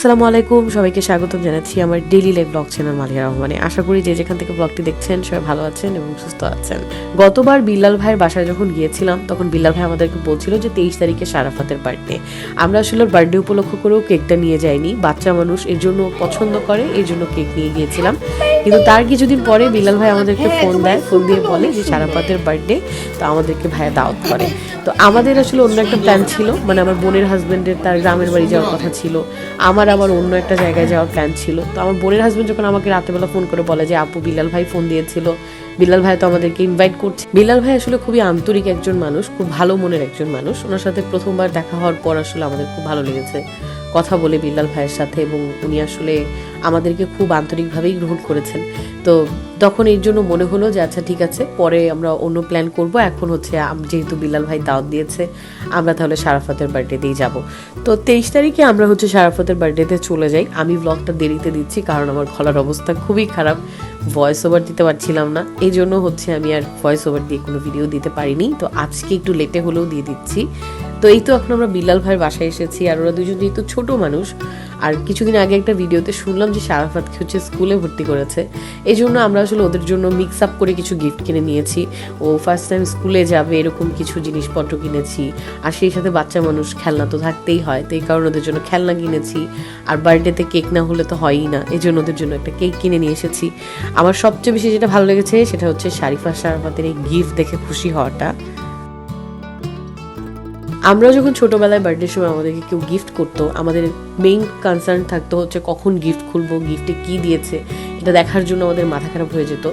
আসসালামু আলাইকুম। সবাইকে স্বাগত জানাচ্ছি আমার daily life blog channel Maliya রহমানে। আশা করি যে যেখান থেকে ব্লগটি দেখছেন, সবাই ভালো আছেন এবং সুস্থ আছেন। গতবার বিল্লাল ভাইয়ের বাসায় যখন গিয়েছিলাম, তখন বিল্লাল ভাই আমাদেরকে বলছিল যে তেইশ তারিখে সারাফাতের বার্থডে আমরা আসলে বার্থডে উপলক্ষ করেও কেকটা নিয়ে যাইনি। বাচ্চা মানুষ, এর জন্য পছন্দ করে, এর জন্য কেক নিয়ে গিয়েছিলাম। কিন্তু তার কিছুদিন পরে বিলাল ভাই আমাদেরকে ফোন দেয় ফোন দিয়ে বলে যে সারাপাতের বার্থডে তো আমাদেরকে ভাইয়া দাওয়াত করে। তো আমাদের আসলে অন্য একটা প্ল্যান ছিল মানে আমার বোনের হাজব্যান্ডের তার গ্রামের বাড়ি যাওয়ার কথা ছিল আমার আবার অন্য একটা জায়গায় যাওয়ার প্ল্যান ছিল। তো আমার বোনের হাজব্যান্ড যখন আমাকে রাতেবেলা ফোন করে বলে যে আপু বিলাল ভাই ফোন দিয়েছিল। বিলাল ভাই তো আমাদেরকে ইনভাইট করছে। বিলাল ভাই আসলে খুবই আন্তরিক একজন মানুষ খুব ভালো মনের একজন মানুষ। ওনার সাথে প্রথমবার দেখা হওয়ার পর আসলে আমাদের খুব ভালো লেগেছে। কথা বলে বিল্লাল ভাইয়ের সাথে এবং উনি আসলে আমাদেরকে খুব আন্তরিকভাবেই গ্রহণ করেছেন। তো তখন এর জন্য মনে হলো যে আচ্ছা ঠিক আছে, পরে আমরা অন্য প্ল্যান করব। এখন হচ্ছে যেহেতু বিল্লাল ভাই দাওয়াত দিয়েছে, আমরা তাহলে সারাফতের বার্থডেতেই যাব। তো তেইশ তারিখে আমরা হচ্ছে সারাফতের বার্থডেতে চলে যাই। আমি ব্লগটা দেরিতে দিচ্ছি কারণ আমার গলার অবস্থা খুবই খারাপ। ভয়েস ওভার দিতে পারছিলাম না। এই জন্য হচ্ছে আমি আর ভয়েস ওভার দিয়ে কোনো ভিডিও দিতে পারিনি। তো আজকে একটু লেটে হলেও দিয়ে দিচ্ছি। তো এই তো এখন আমরা বিল্লাল ভাইয়ের বাসায় এসেছি আর ওরা দুজন যেহেতু ছোট মানুষ, আর কিছুদিন আগে একটা ভিডিওতে শুনলাম যে সারাফাতকে হচ্ছে স্কুলে ভর্তি করেছে। এই জন্য আমরা আসলে ওদের জন্য মিক্স আপ করে কিছু গিফট কিনে নিয়েছি। ও ফার্স্ট টাইম স্কুলে যাবে, এরকম কিছু জিনিসপত্র কিনেছি। আর সেই সাথে বাচ্চা মানুষ খেলনা তো থাকতেই হয়, তো এই কারণে ওদের জন্য খেলনা কিনেছি। আর বার্থডেতে কেক না হলে তো হয়ই না এই জন্য ওদের জন্য একটা কেক কিনে নিয়ে এসেছি। আমার সবচেয়ে বেশি যেটা ভালো লেগেছে সেটা হচ্ছে শারিফা সারাফাতের এই গিফট দেখে খুশি হওয়াটা। আমরা যখন ছোটোবেলায় বার্থডের সময় আমাদেরকে কেউ গিফট করতো, আমাদের মেইন কনসার্ন থাকতো হচ্ছে কখন গিফট খুলবো গিফটে কি দিয়েছে এটা দেখার জন্য আমাদের মাথা খারাপ হয়ে যেত।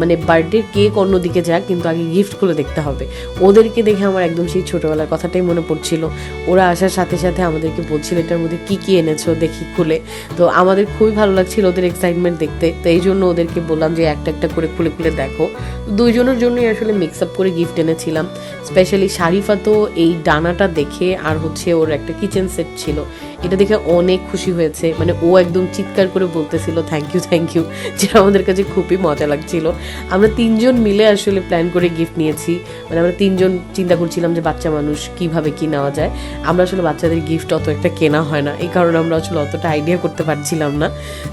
মানে বার্থডে কেক অন্যদিকে যাক, কিন্তু আগে গিফট খুলে দেখতে হবে। ওদেরকে দেখে আমার একদম সেই ছোটবেলার কথাটাই মনে পড়ছিল। ওরা আসার সাথে সাথে আমাদেরকে বলছিল, এটার মধ্যে কি কি এনেছো দেখি খুলে। তো আমাদের খুবই ভালো লাগছিল ওদের এক্সাইটমেন্ট দেখতে। তো এই জন্য ওদেরকে বললাম যে, একটা একটা করে খুলে খুলে দেখো। দুইজনের জন্যই আসলে মিক্স আপ করে গিফট এনেছিলাম। স্পেশালি শারিফা তো এই ডানাটা দেখে আর হচ্ছে ওর একটা কিচেন সেট ছিল। এটা দেখে অনেক খুশি হয়েছে। মানে ও একদম চিৎকার করে বলতেছিল থ্যাংক ইউ থ্যাংক ইউ যেটা আমাদের কাছে খুবই মজা লাগছিল। আমরা তিনজন মিলে আসলে প্ল্যান করে গিফট নিয়েছি। মানে আমরা তিনজন চিন্তা করছিলাম যে বাচ্চা মানুষ কীভাবে কি নেওয়া যায়। আমরা আসলে বাচ্চাদের গিফট অত একটা কেনা হয় না। এই কারণে আমরা আসলে অতটা আইডিয়া করতে পারছিলাম না।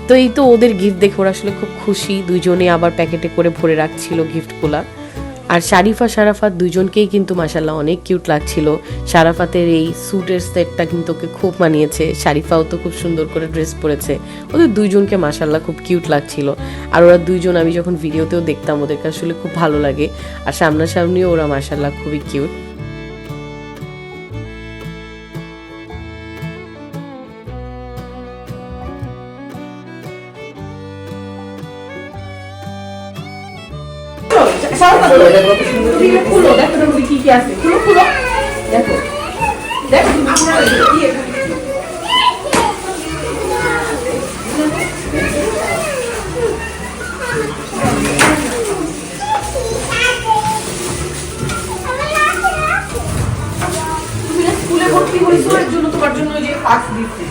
তো এই তো ওদের গিফট দেখে ওরা আসলে খুব খুশি। দুইজনে আবার প্যাকেটে করে ভরে রাখছিল গিফটগুলা আর শারিফা সারাফাত দুজনকেই কিন্তু মাসাল্লাহ অনেক কিউট লাগছিল। সারাফাতের এই স্যুটের সেটটা কিন্তু ওকে খুব মানিয়েছে। শারিফাও তো খুব সুন্দর করে ড্রেস পরেছে। ওদের দুইজনকে মাসাল্লাহ খুব কিউট লাগছিল। আর ওরা দুইজন আমি যখন ভিডিওতেও দেখতাম, ওদেরকে আসলে খুব ভালো লাগে। আর সামনাসামনিও ওরা মাসাল্লাহ খুবই কিউট খুলো দেখো। কি কি আছে। খুলো খুলো দেখো। দেখো আপনারা কি তুমি না স্কুলে ভর্তি হয়েছো এর জন্য তোমার জন্য যে পাস দিচ্ছে।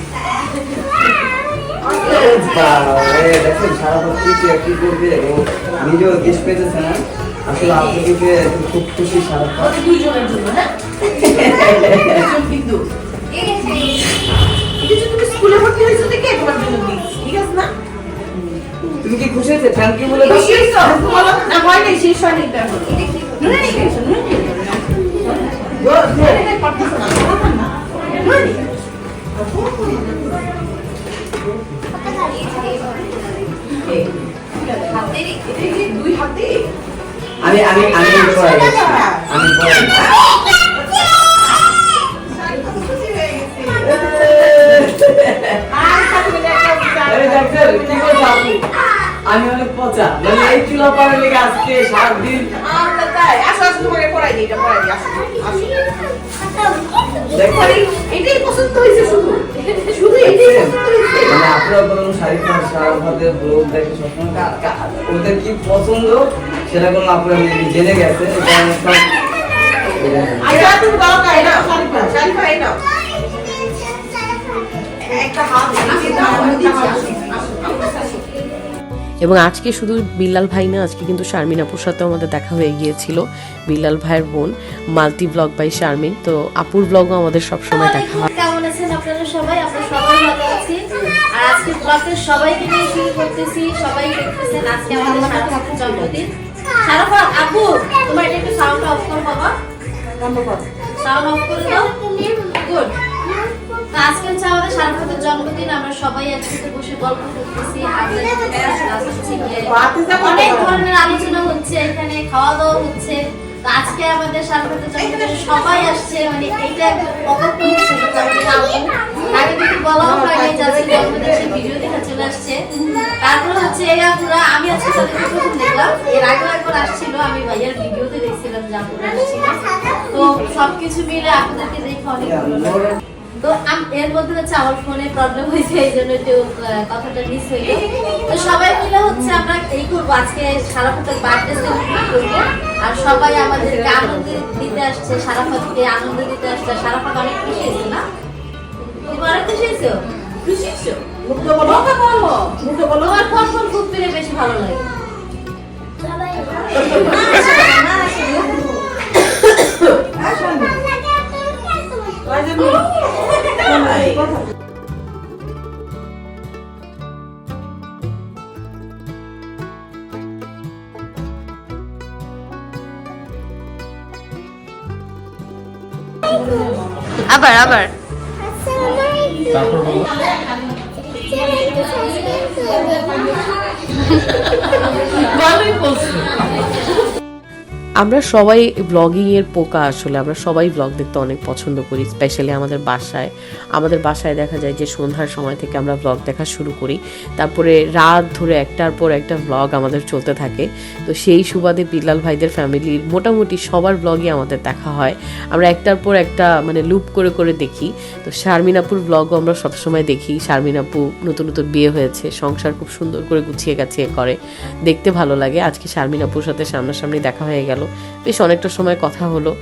বাবারে, দেখেন সারাদিন কি করবে? নিজেও দেশ পেতেছে না আসলে আপনাকে খুব খুশি সারা দুইজনের জন্য হ্যাঁ? কিন্তু এটা তুমি স্কুলে ভর্তি হয়েছো দেখে তোমার জন্য দিচ্ছি ঠিক আছে না? তুমি কি খুশি হয়েছে? থ্যাংক ইউ বলে দাও। বলো, না হয় নাই শেষ হয় নাই দেখো নুনে নিয়ে গেছো, নুনে নিয়ে গেছো। আমি আমি আমি পড়াই আমি পড়াই আরে ডাক্তার কি করছ আপনি আমি অনেক পচা। মানে এই চুলা পাড়ার লেগে আজকে সাত দিন আমরা তাই। আসো আসো তোমাকে পড়াই দিই এটা পড়াই দিই আসো আসো। এটাই পছন্দ হয়েছে শুধু। শুধু এটাই পছন্দ হয়েছে। মানে আপনারা বলুন শারিফা সারাফাতে ব্লগ দেখে সবসময় ওদের কি পছন্দ? সেটা কোনো আপনারা জেনে গেছে একটা আমি এবং আজকে শুধু বিল্লাল ভাই না আজকে কিন্তু শারমিন আপুর সাথেও আমাদের দেখা হয়ে গিয়েছিল বিল্লাল ভাইয়ের বোন মাল্টি ব্লগ বাই শারমিন। তো আপুর ব্লগও আমাদের সবসময় দেখা হয়। কেমন আছেন আপনারা সবাই? আমরা সবাই ভালো আছি। আর আজকে ব্লগটা সবাইকে নিয়ে শুরু করতেছি সবাই দেখতেছেন আজকে আমাদের জন্মদিন। সারাফাত আপু তোমার এটা একটু সাউন্ড অফ করো বাবা। সাউন্ড অফ করে দাও। গুড জন্মদিন আমরা সবাই একসাথে বসে গল্প করতেছি আমরা হচ্ছে গিয়ে অনেক ধরনের আলোচনা হচ্ছে এখানে খাওয়া দাওয়া হচ্ছে আজকে আমাদের জন্মদিনে সবাই আসছে মানে এইটা একদম অকল্পনীয় ছিল আগে থেকে বলাও হয়নি যে আজকে জন্মদিন সে ভিডিও দেখা চলে আসছে। তারপর হচ্ছে এই আপুরা আমি আজকে তাদেরকে প্রথম দেখলাম এর আগে একবার আসছিল আমি ভাইয়ার ভিডিওতে দেখছিলাম যে আপুরা আসছিল তো সবকিছু মিলে আপনাদেরকে দেখে অনেক ভালো তো এর মধ্যে হচ্ছে আমার ফোনে প্রবলেম হয়েছে এই জন্য একটু কথাটা মিস হইল তো সবাই মিলে হচ্ছে আমরা এই করব। আজকে সারাফতের বার্থডে সেলিব্রেট করব। আর সবাই আমাদেরকে আনন্দ দিতে আসছে সারাফতকে আনন্দ দিতে আসছে। সারাফত অনেক খুশি হয়েছে না? তুমি অনেক খুশি হয়েছো? খুশি হয়েছো? মুখে বলো। মুখে বলো। তোমার কোন খুব পেলে বেশি ভালো লাগে। আবার আবার আমরা সবাই ব্লগিং এর পোকা আসলে, আমরা সবাই ব্লগ দেখতে অনেক পছন্দ করি স্পেশালি আমাদের বাসায়। আমাদের বাসায় দেখা যায় যে সন্ধ্যার সময় থেকে আমরা ব্লগ দেখা শুরু করি। তারপরে রাত ধরে একটার পর একটা ব্লগ আমাদের চলতে থাকে। তো সেই সুবাদে বিল্লাল ভাইদের ফ্যামিলির মোটামুটি সবার ব্লগই আমাদের দেখা হয়। আমরা একটার পর একটা মানে লুপ করে করে দেখি। তো শারমিন আপুর ব্লগও আমরা সবসময় দেখি। শারমিন আপু নতুন নতুন বিয়ে হয়েছে, সংসার খুব সুন্দর করে গুছিয়ে গেছে করে। দেখতে ভালো লাগে। আজকে শারমিন আপুর সাথে সামনাসামনি দেখা হয়ে গেল। বেশ অনেকটা সময় কথা হলো।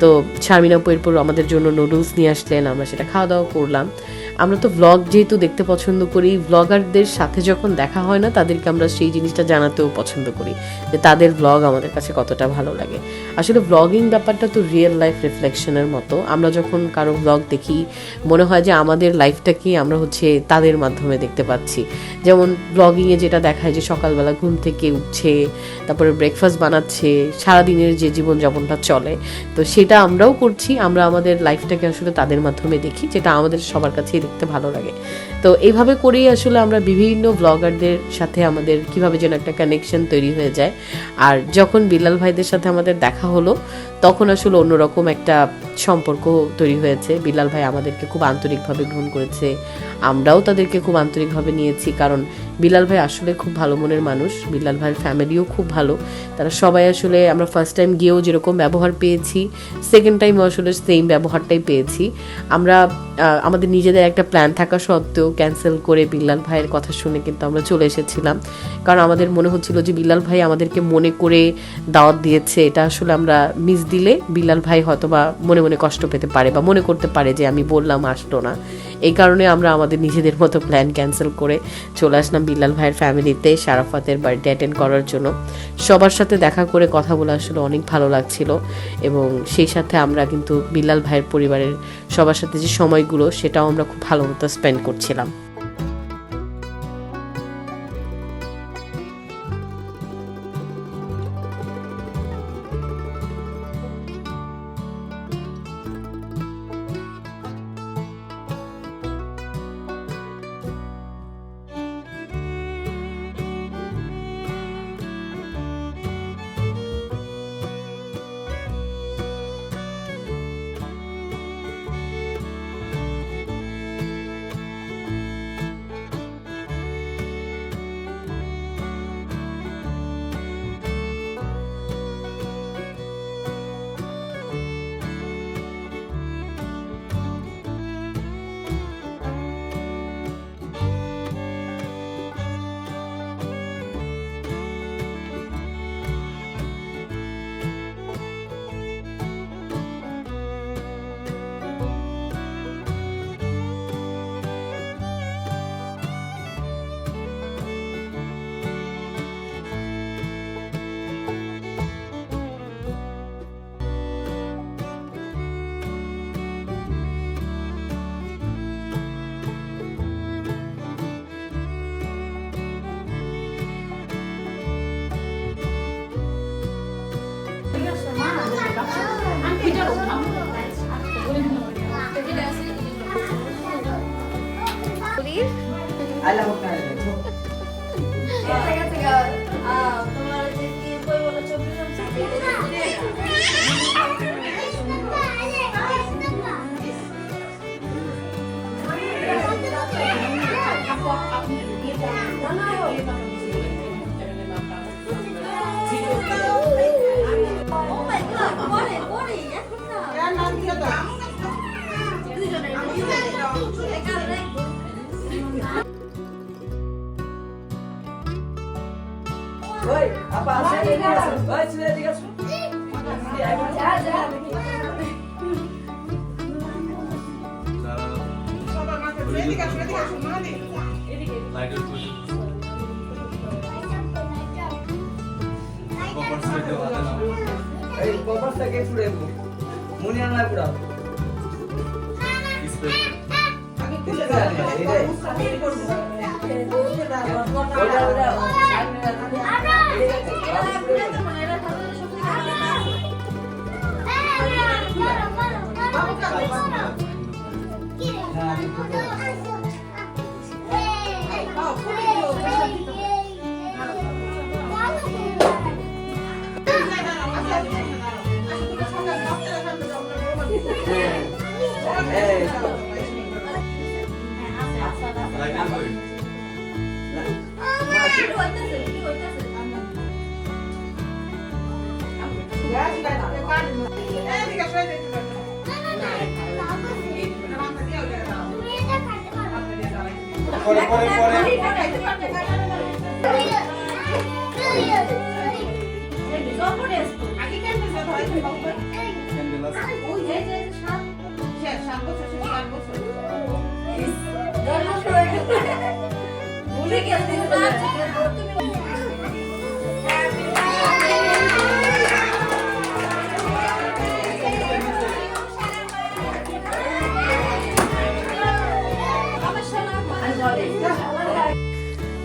তো শারমিন আপু এরপর আমাদের জন্য নুডলস নিয়ে আসলেন, আমরা সেটা খাওয়া দাওয়া করলাম। আমরা তো ব্লগ যেহেতু দেখতে পছন্দ করি ব্লগারদের সাথে যখন দেখা হয় না, তাদেরকে আমরা সেই জিনিসটা জানাতেও পছন্দ করি যে তাদের ব্লগ আমাদের কাছে কতটা ভালো লাগে। আসলে ব্লগিং ব্যাপারটা তো রিয়েল লাইফ রিফ্লেকশনের মতো। আমরা যখন কারও ব্লগ দেখি, মনে হয় যে আমাদের লাইফটাকেই আমরা হচ্ছে তাদের মাধ্যমে দেখতে পাচ্ছি। যেমন ব্লগিংয়ে যেটা দেখায় যে সকালবেলা ঘুম থেকে উঠছে, তারপরে ব্রেকফাস্ট বানাচ্ছে, সারাদিনের যে জীবনযাপনটা চলে। তো সেটা আমরাও করছি, আমরা আমাদের লাইফটাকে আসলে তাদের মাধ্যমে দেখি, যেটা আমাদের সবার কাছেই দেখতে ভালো লাগে। তো এইভাবে করেই আসলে আমরা বিভিন্ন ব্লগারদের সাথে আমাদের কীভাবে যেন একটা কানেকশন তৈরি হয়ে যায়। আর যখন বিলাল ভাইদের সাথে আমাদের দেখা হলো, তখন আসলে অন্যরকম একটা সম্পর্ক তৈরি হয়েছে। বিলাল ভাই আমাদেরকে খুব আন্তরিকভাবে গ্রহণ করেছে। আমরাও তাদেরকে খুব আন্তরিকভাবে নিয়েছি, কারণ বিলাল ভাই আসলে খুব ভালো মনের মানুষ। বিল্লাল ভাইয়ের ফ্যামিলিও খুব ভালো। তারা সবাই আসলে আমরা ফার্স্ট টাইম গিয়েও যেরকম ব্যবহার পেয়েছি সেকেন্ড টাইম আসলে সেম ব্যবহারটাই পেয়েছি। আমরা আমাদের নিজেদের একটা প্ল্যান থাকা সত্ত্বেও ক্যান্সেল করে বিল্লাল ভাইয়ের কথা শুনে কিন্তু আমরা চলে এসেছিলাম। কারণ আমাদের মনে হচ্ছিল যে বিল্লাল ভাই আমাদেরকে মনে করে দাওয়াত দিয়েছে। এটা আসলে আমরা মিস দিলে বিল্লাল ভাই হয়তোবা মনে মনে কষ্ট পেতে পারে বা মনে করতে পারে যে আমি বললাম আসলো না। এই কারণে আমরা আমাদের নিজেদের মতো প্ল্যান ক্যান্সেল করে চলে আসলাম বিল্লাল ভাইয়ের ফ্যামিলিতে শারাফাতের বার্থডে অ্যাটেন্ড করার জন্য। সবার সাথে দেখা করে কথা বলে আসলে অনেক ভালো লাগছিল এবং সেই সাথে আমরা কিন্তু বিল্লাল ভাইয়ের পরিবারের সবার সাথে যে সময়গুলো সেটাও আমরা খুব ভালো মতো স্পেন্ড করছিলাম। a la ওই আপা আসে এদিকে আসো ওই ছেলে এদিকে আসো এই কপাসটাকে ছুড়ে দেবো। মুনি আনলাই পুরা ওইটা ওইটা এরা ঘুরে যাব না, এরা ভালো সবজি খাবে না। এই পরে পরে পরে। ভুলে গেছি,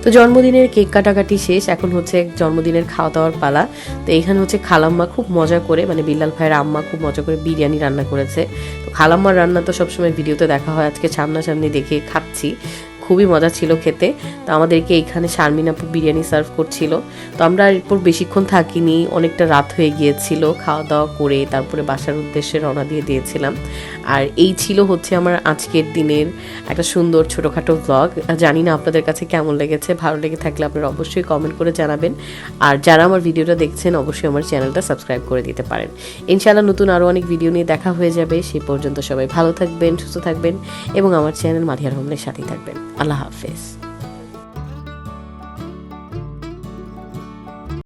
তো জন্মদিনের কেক কাটাকাটি শেষ, এখন হচ্ছে জন্মদিনের খাওয়া দাওয়ার পালা। তো এখানে হচ্ছে খালাম্মা খুব মজা করে মানে বিল্লাল ভাইয়ের আম্মা খুব মজা করে বিরিয়ানি রান্না করেছে। তো খালাম্মার রান্না তো সবসময় ভিডিওতে দেখা হয়, আজকে সামনাসামনি দেখে খাচ্ছি। খুবই মজা ছিল খেতে। তো আমাদেরকে এখানে শারমিন আপু বিরিয়ানি সার্ভ করছিল। তো আমরা এরপর বেশিক্ষণ থাকিনি, অনেকটা রাত হয়ে গিয়েছিল খাওয়া দাওয়া করে তারপরে বাসার উদ্দেশ্যে রওনা দিয়ে দিয়েছিলাম। আর এই ছিল হচ্ছে আমার আজকের দিনের একটা সুন্দর ছোটোখাটো ব্লগ জানি না আপনাদের কাছে কেমন লেগেছে, ভালো লেগে থাকলে আপনারা অবশ্যই কমেন্ট করে জানাবেন। আর যারা আমার ভিডিওটা দেখছেন, অবশ্যই আমার চ্যানেলটা সাবস্ক্রাইব করে দিতে পারেন। ইনশাআল্লাহ নতুন আরও অনেক ভিডিও নিয়ে দেখা হয়ে যাবে। সেই পর্যন্ত সবাই ভালো থাকবেন, সুস্থ থাকবেন এবং আমার চ্যানেল মাধিয়ার হোমলের সাথেই থাকবেন। আল্লাহ হাফেজ